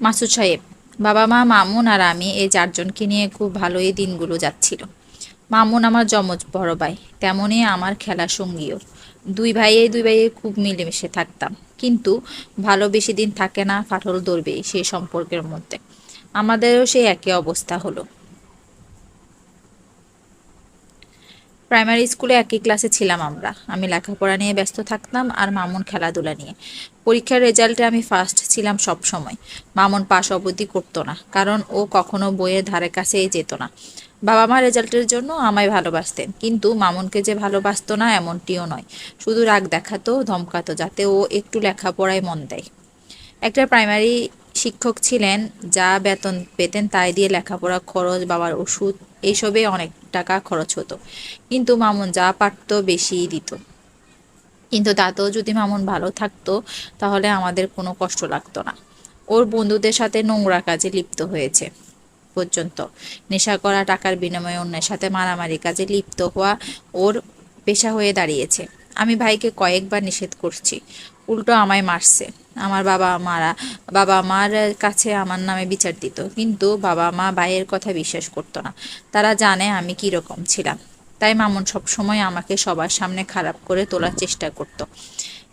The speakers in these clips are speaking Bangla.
মাসুদ সাহেব, বাবা মা মামুন আর আমি এই চারজনকে নিয়ে খুব ভালো এই দিনগুলো যাচ্ছিল। মামুন আমার যমজ বড় ভাই তেমনই আমার খেলা সঙ্গীও। দুই ভাইয়ে দুই ভাইয়ে খুব মিলেমিশে থাকতাম। কিন্তু ভালো বেশি দিন থাকে না ফাটল ধরবে সেই সম্পর্কের মধ্যে। আমাদেরও সেই একই অবস্থা হলো। প্রাইমারি স্কুলে একই ক্লাসে ছিলাম আমরা। আমি লেখাপড়া নিয়ে ব্যস্ত থাকতাম আর মামুন খেলাধুলা নিয়ে। পরীক্ষার রেজাল্টে আমি ফার্স্ট ছিলাম সব সময়। মামুন পাশ অবধি করতো না, কারণ ও কখনো বইয়ের ধারে কাছেই যেত না। বাবা মা রেজাল্টের জন্য আমায় ভালোবাসতেন, কিন্তু মামুনকে যে ভালোবাসতো না এমনটিও নয়। শুধু রাগ দেখাতো, ধমকাতো, যাতে ও একটু লেখাপড়ায় মন দেয়। একটা প্রাইমারি শিক্ষক ছিলেন, যা বেতন পেতেন তাই দিয়ে লেখাপড়া, খরচ, বাবার ওষুধ, এইসবে অনেক টাকা খরচ হতো। কিন্তু মামুন যা পারতো বেশিই দিত। কিন্তু তাতেও যদি মামুন ভালো থাকতো, তাহলে আমাদের কোনো কষ্ট লাগতো না। ওর বন্ধুদের সাথে নোংরা কাজে লিপ্ত হয়েছে পর্যন্ত। নেশা করা টাকার বিনিময়ে অন্যের সাথে মারামারি কাজে লিপ্ত হওয়া ওর পেশা হয়ে দাঁড়িয়েছে। আমি ভাইকে কয়েকবার নিষেধ করছি। উল্টো আমায় মারছে। আমার বাবা মারা, বাবা মার কাছে আমার নামে বিচার দিত। কিন্তু বাবা মা ভাইয়ের কথা বিশ্বাস করতো না। তারা জানে আমি কি রকম ছিলাম। তাই মামুন সবসময় আমাকে সবার সামনে খারাপ করে তোলার চেষ্টা করত।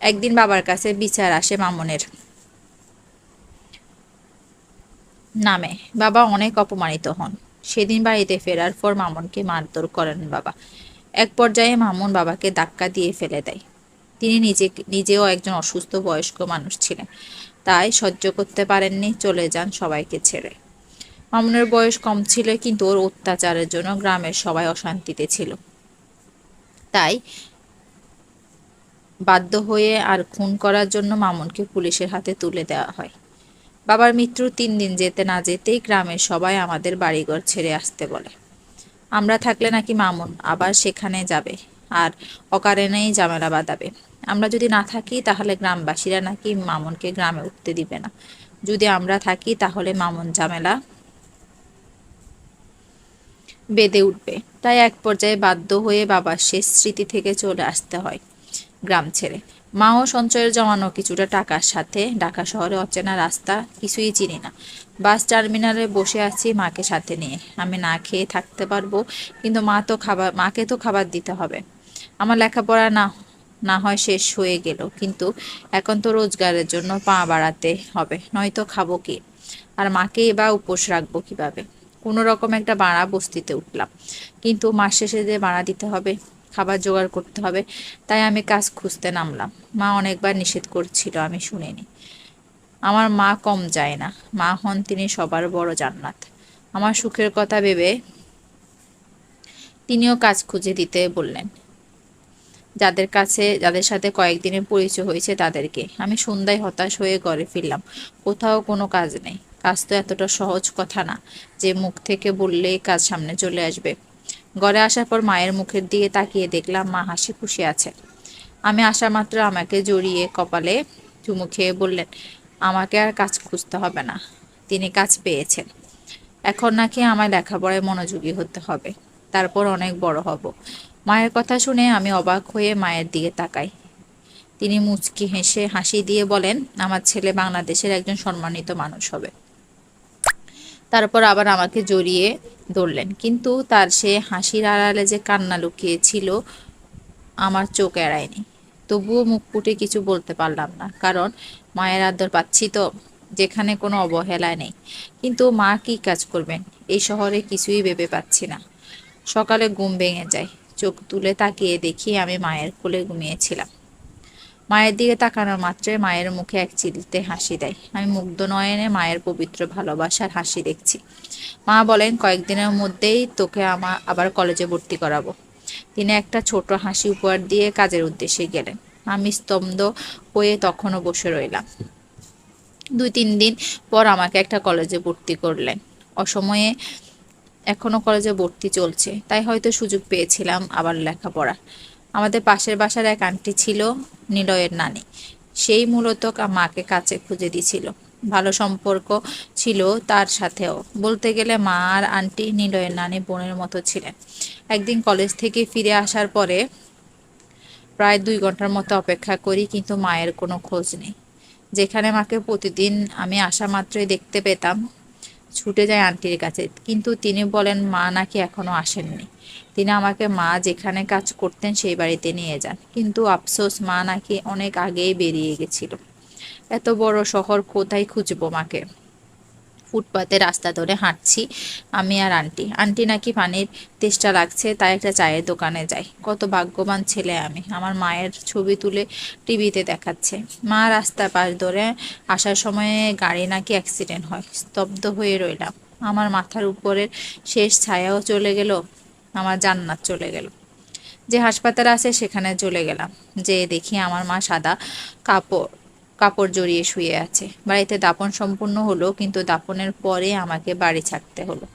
একদিন বাবার কাছে বিচার আসে মামুনের। নামে, বাবা, অনেক অপমানিত হন। সেদিন বাড়িতে ফেরার পর মামুনকে মারধর করেন বাবা। এক পর্যায়ে মামুন বাবাকে ধাক্কা দিয়ে ফেলে দেয়। তিনি নিজে, নিজেও একজন অসুস্থ বয়স্ক মানুষ ছিলেন। তাই সহ্য করতে পারেননি, চলে যান সবাইকে ছেড়ে। মামুনের বয়স কম ছিল, কিন্তু ওর অত্যাচারের জন্য গ্রামের সবাই অশান্তিতে ছিল। তাই বাধ্য হয়ে আর খুন করার জন্য মামুনকে পুলিশের হাতে তুলে দেওয়া হয়। বাবার মৃত্যুর তিন দিন যেতে না যেতেই গ্রামের সবাই আমাদের বাড়িঘর ছেড়ে আসতে বলে। আমরা থাকলে নাকি মামুন আবার সেখানে যাবে আর অকারণেই ঝামেলা বাঁধাবে। আমরা যদি না থাকি, তাহলে গ্রামবাসীরা নাকি মামুনকে গ্রামে উঠতে দিবে না। যদি আমরা থাকি, তাহলে মামুন ঝামেলা বেঁধে উঠবে। তাই এক পর্যায়ে বাধ্য হয়ে বাবার শেষ স্মৃতি থেকে চলে আসতে হয় গ্রাম ছেড়ে। মাও সঞ্চয়ের জমানো কিছুটা টাকার সাথে ঢাকা শহরে অচেনা রাস্তা কিছুই চিনি না। বাস টার্মিনালে বসে আছি মাকে সাথে নিয়ে। আমি না খেয়ে থাকতে পারব, কিন্তু মা তো খাবার, মাকে তো খাবার দিতে হবে। আমার লেখাপড়া না না হয় শেষ হয়ে গেল, কিন্তু এখন তো রোজগারের জন্য পা বাড়াতে হবে, নয়তো খাব কি? আর মাকে বা উপোস রাখব কীভাবে? কোনো রকম একটা বাড়া বস্তিতে উঠলাম। কিন্তু মাস শেষে যে বাড়া দিতে হবে, খাবার জোগাড় করতে হবে, তাই আমি কাজ খুঁজতে নামলাম। মা অনেকবার নিষেধ করছিল, আমি শুনিনি। আমার মা কম যায় না। মা হন তিনি সবার বড় জান্নাত। আমার সুখের কথা ভেবে তিনিও কাজ খুঁজে দিতে বললেন। যাদের কাছে, যাদের সাথে কয়েকদিনের পরিচয় হয়েছে তাদেরকে। আমি সন্ধ্যায় হতাশ হয়ে ঘরে ফিরলাম। কোথাও কোনো কাজ নেই। কাজ তো এতটা সহজ কথা না, যে মুখ থেকে বললেই কাজ সামনে চলে আসবে। ঘরে আসার পর মায়ের মুখের দিকে তাকিয়ে দেখলাম মা হাসি খুশি আছে। আমি আসা মাত্র আমাকে জড়িয়ে কপালে চুমু খেয়ে বললেন, আমাকে আর কাজ খুঁজতে হবে না, তিনি কাজ পেয়েছেন। এখন নাকি আমায় লেখাপড়ায় মনোযোগী হতে হবে, তারপর অনেক বড় হব। মায়ের কথা শুনে আমি অবাক হয়ে মায়ের দিকে তাকাই। তিনি মুচকি হেসে হাসি দিয়ে বলেন, আমার ছেলে বাংলাদেশের একজন সম্মানিত মানুষ হবে। তারপর আবার আমাকে জড়িয়ে ধরলেন। কিন্তু তার সে হাসির আড়ালে যে কান্না লুকিয়েছিল, আমার চোখ এড়ায়নি। তবুও মুখ ফুটে কিছু বলতে পারলাম না, কারণ মায়ের আদর পাচ্ছি তো, যেখানে কোনো অবহেলা নেই। কিন্তু মা কি কাজ করবেন? এই শহরে কিছুই ভেবে পাচ্ছি না। সকালে ঘুম ভেঙে যায়। চোখ তুলে তাকিয়ে দেখি আমি মায়ের কোলে ঘুমিয়েছিলাম। মায়ের দিকে তাকানোর মাত্রায় মায়ের মুখে এক চিলতে হাসি দেয়। আমি মুগ্ধ নয়নে মায়ের পবিত্র ভালোবাসার হাসি দেখছি। মা বলেন, কয়েকদিনের মধ্যেই তোকে আমার আবার কলেজে ভর্তি করাবো। তিনি একটা ছোট হাসি উপহার দিয়ে কাজের উদ্দেশ্যে গেলেন। আমি স্তব্ধ হয়ে তখনও বসে রইলাম। দুই তিন দিন পর আমাকে একটা কলেজে ভর্তি করলেন। অসময়ে এখনও কলেজে ভর্তি চলছে, তাই হয়তো সুযোগ পেয়েছিলাম আবার লেখাপড়া আমাদের পাশের বাসার এক আন্টি ছিল নিলয়ের নানি। সেই মূলত মাকে কাছে খুঁজে দিছিল ভালো সম্পর্ক ছিল তার সাথেও। বলতে গেলে মা আর আন্টি নিলয়ের নানি বোনের মতো ছিলেন। একদিন কলেজ থেকে ফিরে আসার পরে প্রায় দুই ঘণ্টার মতো অপেক্ষা করি, কিন্তু মায়ের কোনো খোঁজ নেই। যেখানে মাকে প্রতিদিন আমি আসা মাত্রই দেখতে পেতাম। ছুটে যায় আন্টির কাছে। কিন্তু তিনি বলেন, মা নাকি এখনও আসেননি। তিনি আমাকে মা যেখানে কাজ করতেন সেই বাড়িতে নিয়ে যান। কিন্তু আফসোস, মা নাকি অনেক আগেই বেরিয়ে গেছিল। এত বড় শহর কোথায় খুঁজবো মাকে? ফুটপাতে রাস্তা ধরে হাঁটছি, আমি আর আন্টি। আন্টি নাকি পানির তেষ্টা লাগছে তাই একটা চায়ের দোকানে যাই। কত ভাগ্যবান ছেলে আমি। আমার মায়ের ছবি তুলে টিভিতে দেখাচ্ছে। মা রাস্তা পাশ ধরে আসার সময়ে গাড়ি নাকি অ্যাক্সিডেন্ট হয়। স্তব্ধ হয়ে রইলাম। আমার মাথার উপরের শেষ ছায়াও চলে গেল, আমার জান্নাত চলে গেল। যে হাসপাতাল আছে সেখানে চলে গেলাম। যে দেখি আমার মা সাদা কাপড় কাপড় জড়িয়ে শুয়ে আছে। বাড়িতে দাপন সম্পূর্ণ হলো, কিন্তু দাপনের পরে আমাকে বাড়ি ছাড়তে হলো।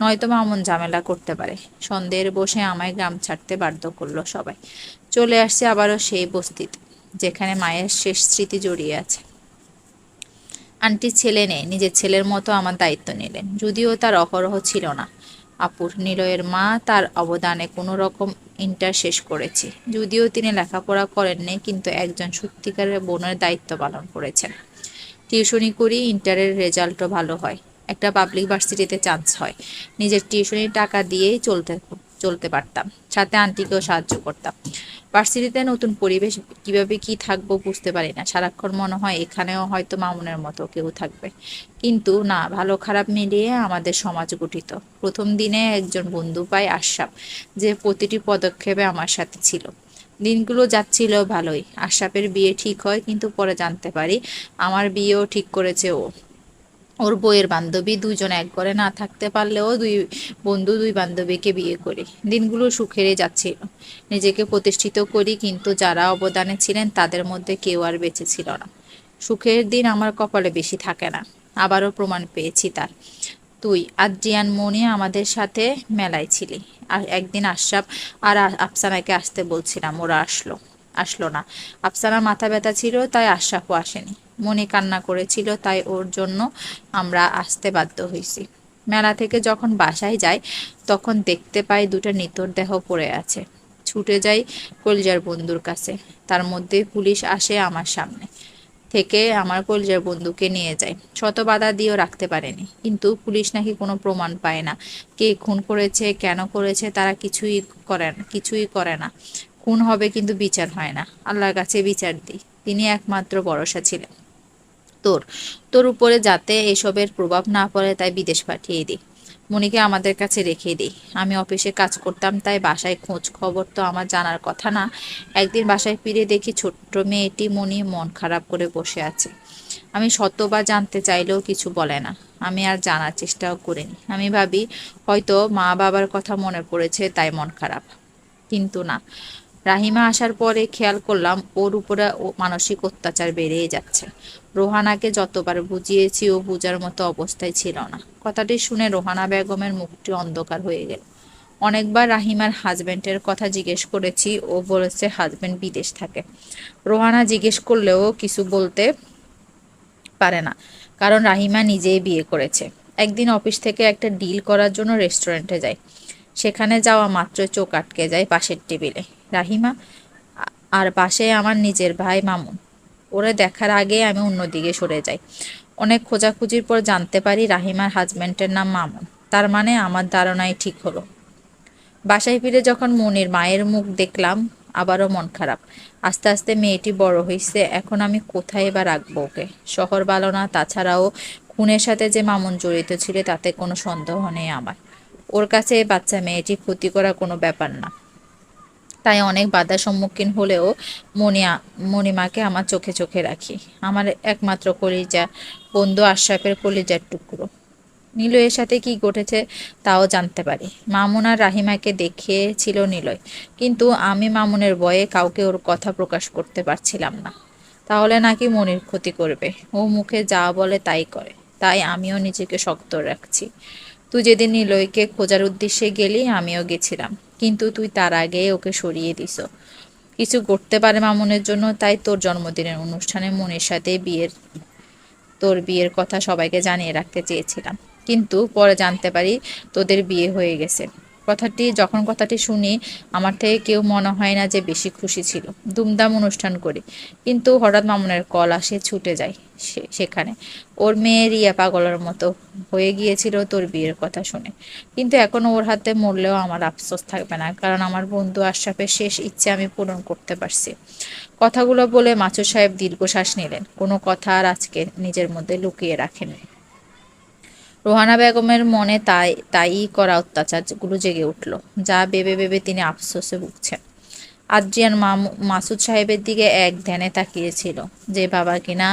নয়তো এমন ঝামেলা করতে পারে। সন্ধ্যের বসে আমায় গ্রাম ছাড়তে বাধ্য করল সবাই। চলে আসছে আবারও সেই বস্তিতে যেখানে মায়ের শেষ স্মৃতি জড়িয়ে আছে। আন্টি ছেলে নেই, নিজের ছেলের মতো আমার দায়িত্ব নিলেন, যদিও তার অহরহ ছিল না। আপুর নিলয়ের মা তার অবদানে কোনো রকম ইন্টার শেষ করেছে। যদিও তিনি লেখাপড়া করেননি, কিন্তু একজন সত্যিকারের বোনের দায়িত্ব পালন করেছেন। টিউশনি করি ইন্টারের রেজাল্টও ভালো হয়। একটা পাবলিক ভার্সিটিতে চান্স হয়। নিজের টিউশনির টাকা দিয়েই চলতে চলতে পারতাম, সাথে আন্টিকেও সাহায্য করতাম। ভার্সিটিতে নতুন পরিবেশ, কীভাবে কি থাকব বুঝতে পারি না। সারাক্ষণ মনে হয় এখানেও হয়তো মামুনের মতো কেউ থাকবে। কিন্তু না, ভালো খারাপ মিলিয়ে আমাদের সমাজ গঠিত। প্রথম দিনে একজন বন্ধু পাই আশরাফ, যে প্রতিটি পদক্ষেপে আমার সাথে ছিল। দিনগুলো যাচ্ছিল ভালোই। আশরাফের বিয়ে ঠিক হয়, কিন্তু পরে জানতে পারি আমার বিয়েও ঠিক করেছে ও। ওর বইয়ের বান্ধবী দুজন এক ঘরে না থাকতে পারলেও দুই বন্ধু দুই বান্ধবীকে বিয়ে করি। দিনগুলো সুখেরই যাচ্ছিল। নিজেকে প্রতিষ্ঠিত করি, কিন্তু যারা অবদানে ছিলেন তাদের মধ্যে কেউ আর বেঁচে ছিল না। সুখের দিন আমার কপালে বেশি থাকে না। আবারও প্রমাণ পেয়েছি তার। তুই, আদ্রিয়ান, মনি আমাদের সাথে মেলায় ছিলি। আর একদিন আশরাফ আর আফসানাকে আসতে বলছিলাম, ওরা আসলো। আসলো না। আফসানার মাথা ব্যথা ছিল, তাই আশরাফও আসেনি। মনে কান্না করেছিল, তাই ওর জন্য আমরা আসতে বাধ্য হয়েছি। মেলা থেকে যখন বাসায় যাই, তখন দেখতে পাই দুটো নিতর দেহ পড়ে আছে। ছুটে যাই কলজার বন্ধুর কাছে। তার মধ্যে পুলিশ আসে আমার সামনে থেকে আমার কলজার বন্ধুকে নিয়ে যায়। শত বাধা দিয়েও রাখতে পারেনি, কিন্তু পুলিশ নাকি কোনো প্রমাণ পায় না। কে খুন করেছে, কেন করেছে, তারা কিছুই করে কিছুই করে না। খুন হবে কিন্তু বিচার হয় না। আল্লাহর কাছে বিচার দিই। তিনি একমাত্র ভরসা ছিলেন। তোর তোর উপরে যাতে এসবের প্রভাব না পড়ে তাই বিদেশ পাঠিয়ে দিই। মনিকে আমাদের কাছে রেখে দিই। আমি অফিসে কাজ করতাম তাই বাসায় খোঁজ খবর তো আমার জানার কথা না। একদিন বাসায় ফিরে দেখি ছোট্ট মেয়েটি মনি মন খারাপ করে বসে আছে। আমি শতবার জানতে চাইলেও কিছু বলে না। আমি আর জানার চেষ্টাও করিনি। আমি ভাবি, হয়তো মা বাবার কথা মনে পড়েছে তাই মন খারাপ। কিন্তু না। রাহিমা আসার পরে খেয়াল করলাম ওর উপরে মানসিক অত্যাচার বেড়েই যাচ্ছে। রোহানাকে যতবার বুঝিয়েছি ও বুঝার মতো অবস্থায় ছিল না। কথাটি শুনে রোহানা বেগমের মুখটি অন্ধকার হয়ে গেল। অনেকবার রাহিমার হাজব্যান্ডের কথা জিজ্ঞেস করেছি, ও বলেছে হাজব্যান্ড বিদেশ থাকে। রোহানা জিজ্ঞেস করলেও কিছু বলতে পারে না, কারণ রাহিমা নিজেই বিয়ে করেছে। একদিন অফিস থেকে একটা ডিল করার জন্য রেস্টুরেন্টে যায়। সেখানে যাওয়া মাত্র চোখ আটকে যায় পাশের টেবিলে। রাহিমা, আর পাশে আমার নিজের ভাই মামুন। ওরে দেখার আগে আমি অন্যদিকে সরে যাই। অনেক খোঁজাখুঁজির পর জানতে পারি রাহিমার হাজব্যান্ডের নাম মামুন। তার মানে আমার ধারণাই ঠিক হলো। বাসায় ফিরে যখন মনির মায়ের মুখ দেখলাম, আবারও মন খারাপ। আস্তে আস্তে মেয়েটি বড় হয়েছে এখন আমি কোথায় বা রাখব ওকে? শহর ভালো না, তাছাড়াও খুনের সাথে যে মামুন জড়িত ছিল তাতে কোনো সন্দেহ নেই আমার। ওর কাছে বাচ্চা মেয়েটি ক্ষতি করা কোনো ব্যাপার না। তাই অনেক বাধার সম্মুখীন হলেও মনিয়া মণিমাকে আমার চোখে চোখে রাখি। আমার একমাত্র কলিজা, বন্ধু আশরাফের কলিজার টুকরো। নিলয়ের সাথে কি ঘটেছে তাও জানতে পারি। মামুন আর রাহিমাকে দেখিয়েছিল নিলয়, কিন্তু আমি মামুনের বয়ে কাউকে ওর কথা প্রকাশ করতে পারছিলাম না। তাহলে নাকি মনির ক্ষতি করবে? ও মুখে যা বলে তাই করে। তাই আমিও নিজেকে শক্ত রাখছি। তুই যেদিন নিলয়কে খোঁজার উদ্দেশ্যে গেলি, আমিও গেছিলাম। কিন্তু তুই তার আগে ওকে সরিয়ে দিস। কিছু করতে পারে মামুনের জন্য, তাই তোর জন্মদিনের অনুষ্ঠানে মনের সাথে বিয়ের, তোর বিয়ের কথা সবাইকে জানিয়ে রাখতে চেয়েছিলাম। কিন্তু পরে জানতে পারি তোদের বিয়ে হয়ে গেছে। কথাটি, যখন কথাটি শুনি, আমার থেকে কেউ মনে হয় না যে বেশি খুশি ছিল। দুমদাম অনুষ্ঠান করি। কিন্তু হঠাৎ মামুনের কল আসে, ছুটে যায় সেখানে। ওর মেয়ে রিয়া পাগলের মতো হয়ে গিয়েছিল তোর বিয়ের কথা শুনে। কিন্তু এখনও ওর হাতে মরলেও আমার আফসোস থাকবে না, কারণ আমার বন্ধু আশরাফের শেষ ইচ্ছে আমি পূরণ করতে পারছি। কথাগুলো বলে মাচুর সাহেব দীর্ঘশ্বাস নিলেন। কোনো কথা আর আজকে নিজের মধ্যে লুকিয়ে রাখেননি। রোহানা বেগমের মনে তাই তাই করা অত্যাচারগুলো জেগে উঠল, যা ভেবে ভেবে তিনি আফসোসে ভুগছেন। আদ্রিয়ান মাসুদ সাহেবের দিকে এক ধ্যানে তাকিয়েছিল, যে বাবা কিনা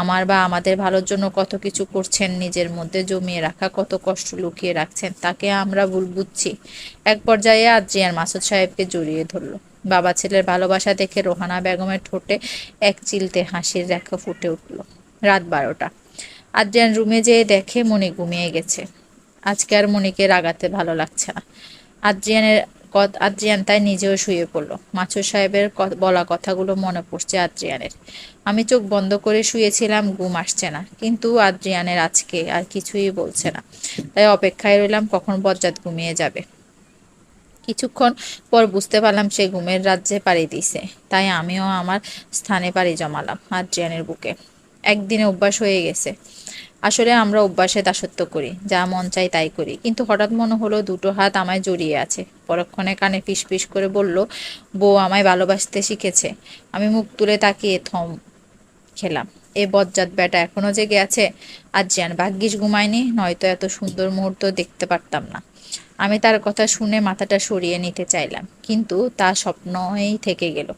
আমার বা আমাদের ভালোর জন্য কত কিছু করছেন, নিজের মধ্যে জমিয়ে রাখা কত কষ্ট লুকিয়ে রাখছেন, তাকে আমরা ভুল বুঝছি। এক পর্যায়ে আদ্রিয়ান মাসুদ সাহেবকে জড়িয়ে ধরল। বাবা ছেলের ভালোবাসা দেখে রোহানা বেগমের ঠোঁটে এক চিলতে হাসির রেখা ফুটে উঠল। রাত বারোটা। আদ্রিয়ান রুমে যেয়ে দেখে মনি ঘুমিয়ে গেছে। আজকে আর মনিকে রাগাতে ভালো লাগছে না। আদ্রিয়ানের আদ্রিয়ান তাই নিজেও শুয়ে পড়ল। মাছুর সাহেবের বলা কথাগুলো মনে পড়ছে আদ্রিয়ানের। আমি চোখ বন্ধ করে শুয়েছিলাম, ঘুম আসছে না। কিন্তু আদ্রিয়ানের আজকে আর কিছুই বলছে না। তাই অপেক্ষায় রইলাম, কখন বজ্জাত ঘুমিয়ে যাবে। কিছুক্ষণ পর বুঝতে পারলাম সে ঘুমের রাজ্যে পাড়ি দিছে তাই আমিও আমার স্থানে পাড়ি জমালাম আদ্রিয়ানের বুকে। একদিনে অভ্যাস হয়ে গেছে। আসলে আমরা অভ্যাসে দাসত্ব করি, যা মন চাই তাই করি। কিন্তু হঠাৎ মনে হলো দুটো হাত আমায় জড়িয়ে আছে। পরক্ষণে কানে ফিস ফিস করে বলল, বউ আমায় ভালোবাসতে শিখেছে। আমি মুখ তুলে তাকিয়ে থম খেলাম। এ বজ্জাত বেটা এখনও জেগে আছে? আজ জান ভাগ্যিস ঘুমায়নি, নয়তো এত সুন্দর মুহূর্ত দেখতে পারতাম না। আমি তার কথা শুনে মাথাটা সরিয়ে নিতে চাইলাম, কিন্তু তা স্বপ্নই থেকে গেল।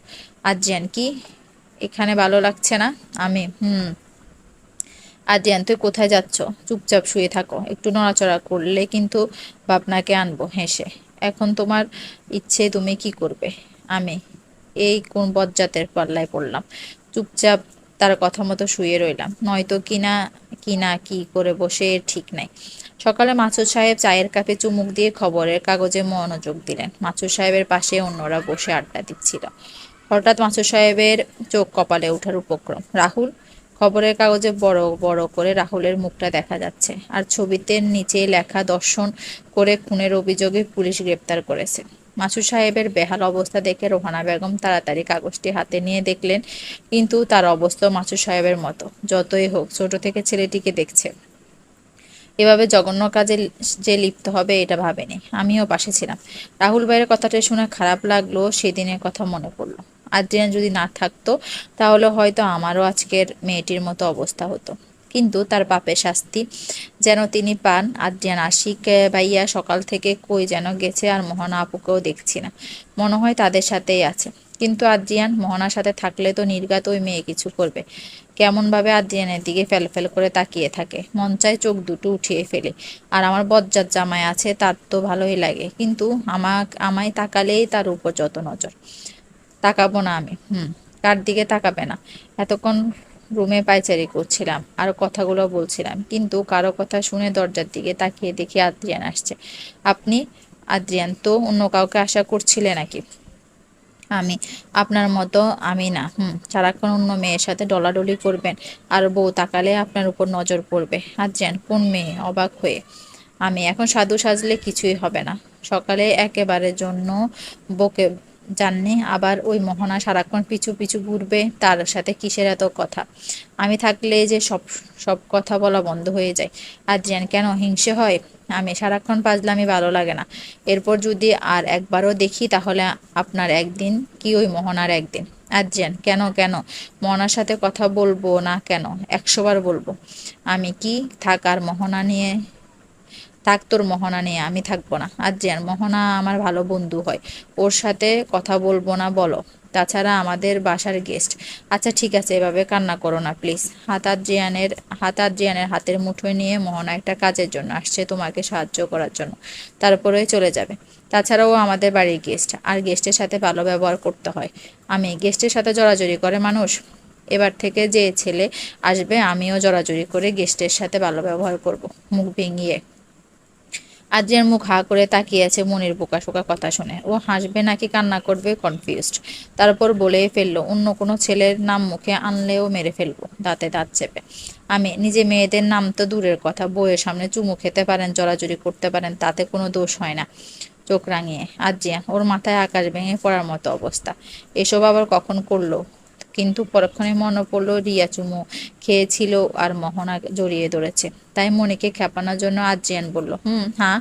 আজ জান কি এখানে ভালো লাগছে না। আমি, হুম। আদিয়ান, তুই কোথায় যাচ্ছ? চুপচাপ শুয়ে থাকো। একটু নড়াচড়া করলে কিন্তু বাপনাকে আনব হেসে। এখন তোমার ইচ্ছে, তুমি কি করবে? আমি এই কোন বজ্জাতের পাল্লায় পড়লাম। চুপচাপ তার কথা মতো শুয়ে রইলাম। নয়তো কিনা কিনা কি করে বসে ঠিক নাই। সকালে মাছুর সাহেব চায়ের কাপে চুমুক দিয়ে খবরের কাগজে মনোযোগ দিলেন। মাছুর সাহেবের পাশে অন্যরা বসে আড্ডা দিচ্ছিল। হঠাৎ মাছুর সাহেবের চোখ কপালে ওঠার উপক্রম। রাহুল, খবরের কাগজে বড় বড় করে রাহুলের মুখটা দেখা যাচ্ছে আর ছবিতে নিচে লেখা দর্শন করে খুনের অভিযোগে পুলিশ গ্রেপ্তার করেছে। মাসুর সাহেবের বেহাল অবস্থা দেখে রোহানা বেগম তাড়াতাড়ি কাগজটি হাতে নিয়ে দেখলেন, কিন্তু তার অবস্থা মাসুর সাহেবের মতো, যতই হোক ছোট থেকে ছেলেটিকে দেখছে। এভাবে জঘন্য কাজে যে লিপ্ত হবে এটা ভাবেনি, আমিও পাশে ছিলাম। রাহুল ভাইয়ের কথাটা শুনে খারাপ লাগল, সেদিনের কথা মনে পড়ল। আদ্রিয়ান যদি না থাকতো, তাহলে হয়তো আমারও আজকের মেয়েটির মতো অবস্থা হতো। কিন্তু তার বাপের শাস্তি যেন তিনি পান, আদ্রিয়ান আশিক ভাইয়া সকাল থেকে কই যেন গেছে আর মোহনা আপুকেও দেখছি না। মনে হয় তাদের সাথেই আছে। কিন্তু আদ্রিয়ান মোহনার সাথে থাকলে তো নির্গাত ওই মেয়ে কিছু করবে। কেমনভাবে আদ্রিয়ানের দিকে ফেল ফেল করে তাকিয়ে থাকে। মন চায় চোখ দুটো উঠিয়ে ফেলে। আর আমার বজ্জাত জামাই আছে, তার তো ভালোই লাগে। কিন্তু আমাক আমায় তাকালেই তার উপর যত নজর। তাকাবো না আমি। হুম, কার দিকে তাকাবে না। এতক্ষণ রুমে পাইচারি করছিলাম, আর কথাগুলো বলছিলাম, কিন্তু কারও কথা শুনে দরজার দিকে তাকিয়ে দেখি আদ্রিয়ান আসছে। আপনি? আদ্রিয়ান, তো অন্য কাউকে আশা করছিলে নাকি? আমি, আপনার মতো আমি না। হুম, সারাক্ষণ অন্য মেয়ের সাথে ডলাডলি করবেন, আর বউ তাকালে আপনার উপর নজর পড়বে। আদ্রিয়ান, কোন মেয়ে? অবাক হয়ে। আমি এখন সাধু সাজলে কিছুই হবে না। সকালে একেবারে জন্য বকে জাননি, আবার ওই মোহনা সারাক্ষণ পিছু পিছু ঘুরবে তার সাথে কিসের এত কথা? আমি থাকলে যে সব সব কথা বলা বন্ধ হয়ে যায়। আদ্রিয়ান কেন হিংসে হয়? আমি সারাক্ষণ পাজলামি ভালো লাগে না। এরপর যদি আর একবারও দেখি তাহলে আপনার একদিন কি ওই মোহনার একদিন? আদ্রিয়ান কেন কেন? মোহনার সাথে কথা বলব না কেন? একশোবার বলব। আমি কি থাকার মোহনা নিয়ে থাক তোর মোহনা নিয়ে, আমি থাকব না। আদ্রিয়ান মোহনা আমার ভালো বন্ধু হয়, ওর সাথে কথা বলব না বলো। তাছাড়া আমাদের বাসার গেস্ট আচ্ছা ঠিক আছে, এভাবে কান্না করো না প্লিজ হাত জিয়ানের হাত জিয়ানের হাতের মুঠোয় নিয়ে মোহনা একটা কাজের জন্য আসছে তোমাকে সাহায্য করার জন্য। তারপরে চলে যাবে। তাছাড়াও আমাদের বাড়ির গেস্ট আর গেস্টের সাথে ভালো ব্যবহার করতে হয়। আমি গেস্টের সাথে জড়াজড়ি করে মানুষ। এবার থেকে যে ছেলে আসবে, আমিও জড়াজড়ি করে গেস্টের সাথে ভালো ব্যবহার করব। মুখ ভেঙিয়ে। আদ্রিয়ার মুখ হা করে তাকিয়ে আছে মনির বোকা শোকা কথা শুনে। ও হাসবে নাকি কান্না করবে? কনফিউজড তারপর বলে ফেলল, অন্য কোনো ছেলের নাম মুখে আনলেও মেরে ফেলব, দাঁতে দাঁত চেপে। আমি নিজে মেয়েদের নাম তো দূরের কথা বইয়ের সামনে চুমু খেতে পারেন জড়াজড়ি করতে পারেন, তাতে কোনো দোষ হয় না। চোখ রাঙিয়ে আর জিয়ান ওর মাথায় আকাশ ভেঙে পড়ার মতো অবস্থা। এসব আবার কখন করল? কিন্তু পরক্ষণে মনে পড়ল রিয়া চুমু খেয়েছিল আর মোহনা জড়িয়ে ধরেছে। তাই মনিকে খেপানোর জন্য আজিয়ান বলল, হুম হ্যাঁ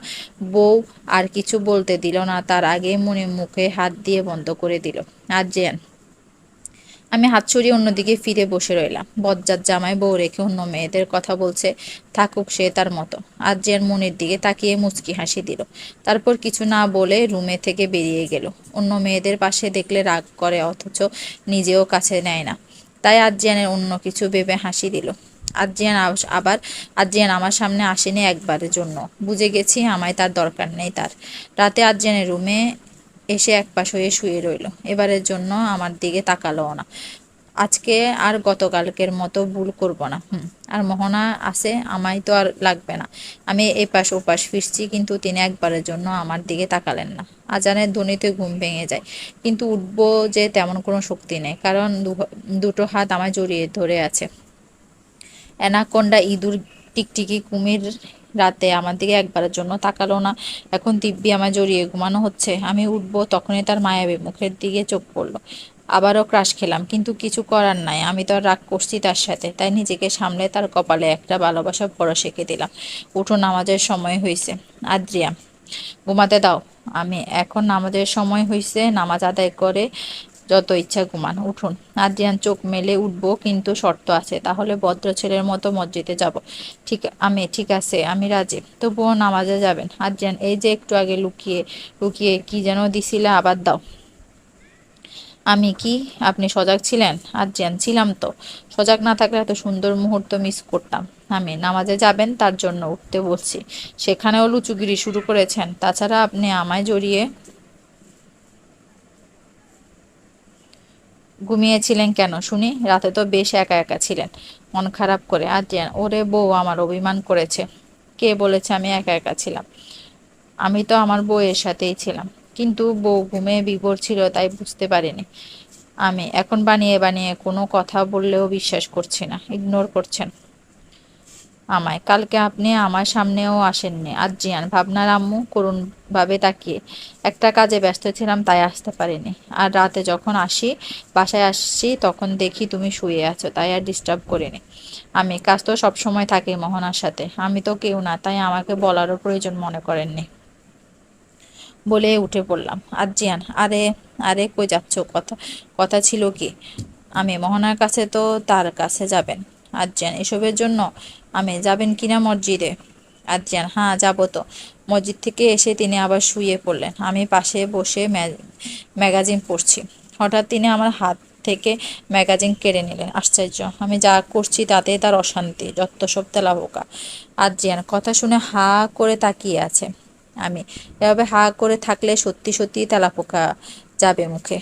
বউ আর কিছু বলতে দিল না। তার আগে মনে মুখে হাত দিয়ে বন্ধ করে দিল। আজিয়ান আমি হাত ছড়িয়ে অন্যদিকে ফিরে বসে রইলাম। বজ্জাত জামাই বউ রেখে অন্য মেয়েদের কথা বলছে, থাকুক সে তার মতো। আজিয়ার মনের দিকে তাকিয়ে মুচকি হাসি দিল। তারপর কিছু না বলে রুমে থেকে বেরিয়ে গেল। অন্য মেয়েদের পাশে দেখলে রাগ করে, অথচ নিজেও কাছে নেয় না। তাই আজিয়ানের অন্য কিছু ভেবে হাসি দিল। আজিয়ান আবার আজিয়ান আমার সামনে আসেনি একবারের জন্য। বুঝে গেছি আমায় তার দরকার নেই তার। রাতে আজিয়ানের রুমে এসে এক পাশ হয়ে শুয়ে রইল। এবারের জন্য আমার দিকে তাকালো না। আজকে আর গতকালকের মতো ভুল করব না। হুম, আর মোহনা আছে, আমায় তো আর লাগবে না। আমি এই পাশ ও পাশ ফিরছি, কিন্তু তিনি একবারের জন্য আমার দিকে তাকালেন না। আজানের ধ্বনিতে ঘুম ভেঙে যায়, কিন্তু উঠবো যে তেমন কোনো শক্তি নেই, কারণ দুটো হাত আমায় জড়িয়ে ধরে আছে। অ্যানাকোন্ডা ইঁদুর টিকটিকি কুমির রাতে আমার দিকে একবারের জন্য তাকালো না। এখন দিব্যি আমায় জড়িয়ে ঘুমানো হচ্ছে। আমি উঠবো, তখনই তার মায়াবী মুখের দিকে চোখ পড়ল। আবারও ক্রাশ খেলাম, কিন্তু কিছু করার নাই। আমি তো রাগ করছি তার সাথে, তাই নিজেকে সামলে তার কপালে একটা ভালোবাসা পড়া শেখে দিলাম। উঠো, নামাজের সময় হয়েছে আদ্রিয়া, ঘুমাতে দাও। আমি, এখন নামাজের সময় হয়েছে নামাজ আদায় করে যত ইচ্ছা ঘুমান, উঠুন। আদ্রিয়ান চোখ মেলে, উঠবো, কিন্তু শর্ত আছে, তাহলে ভদ্র ছেলের মতো মসজিদে যাব। ঠিক, আমি, ঠিক আছে, আমি রাজি। তবুও নামাজে যাবেন। আদ্রিয়ান এই যে একটু আগে লুকিয়ে লুকিয়ে কি যেন দিছিলে, আবার দাও। আমি কি, আপনি সজাগ ছিলেন? আর ছিলাম তো। সজাগ না থাকলে এত সুন্দর মুহূর্ত মিস করতাম। আমি, নামাজে যাবেন, তার জন্য উঠতে বলছি। সেখানেও লুচুগিরি শুরু করেছেন। তাছাড়া আপনি আমায় জড়িয়ে ঘুমিয়েছিলেন কেন? শুনি, রাতে তো বেশ একা একা ছিলেন। মন খারাপ করে, আর ওরে বউ, আমার অভিমান করেছে। কে বলেছে আমি একা একা ছিলাম? আমি তো আমার বউয়ের সাথেই ছিলাম। কিন্তু বউ ঘুমে বিভোর ছিল, তাই বুঝতে পারিনি। আমি এখন বানিয়ে বানিয়ে কোনো কথা বললেও বিশ্বাস করছি না, ইগনোর করছেন। আমায়। কালকে আপনি আমার সামনেও আসেননি। আজ জিয়ান, ভাবনার আম্মু করুণ ভাবে তাকিয়ে, একটা কাজে ব্যস্ত ছিলাম, তাই আসতে পারিনি। আর রাতে যখন আসি, বাসায় আসছি, তখন দেখি তুমি শুয়ে আছো, তাই আর ডিস্টার্ব করিনি। আমি, কাজ তো সবসময় থাকি মোহনার সাথে। আমি তো কেউ না, তাই আমাকে বলারও প্রয়োজন মনে করেননি। বলে উঠে পড়লাম। আজিয়ান আরে আরে, কই যাচ্ছ? কথা কথা ছিল কি? আমি, মোহনার কাছে তো তার কাছে যাবেন। আজিয়ান এসবের জন্য আমি যাবেন কিনা মসজিদে? আজিয়ান হ্যাঁ যাব তো। মসজিদ থেকে এসে তিনি আবার শুয়ে পড়লেন। আমি পাশে বসে ম্যাগাজিন পড়ছি। হঠাৎ তিনি আমার হাত থেকে ম্যাগাজিন কেড়ে নিলেন। আশ্চর্য, আমি যা করছি তাতে তার অশান্তি, যত সব তেলা হোকা আজিয়ান কথা শুনে হা করে তাকিয়ে আছে। আমি, এভাবে হা করে থাকলে সত্যি সত্যি তেলাপোকা যাবে মুখে।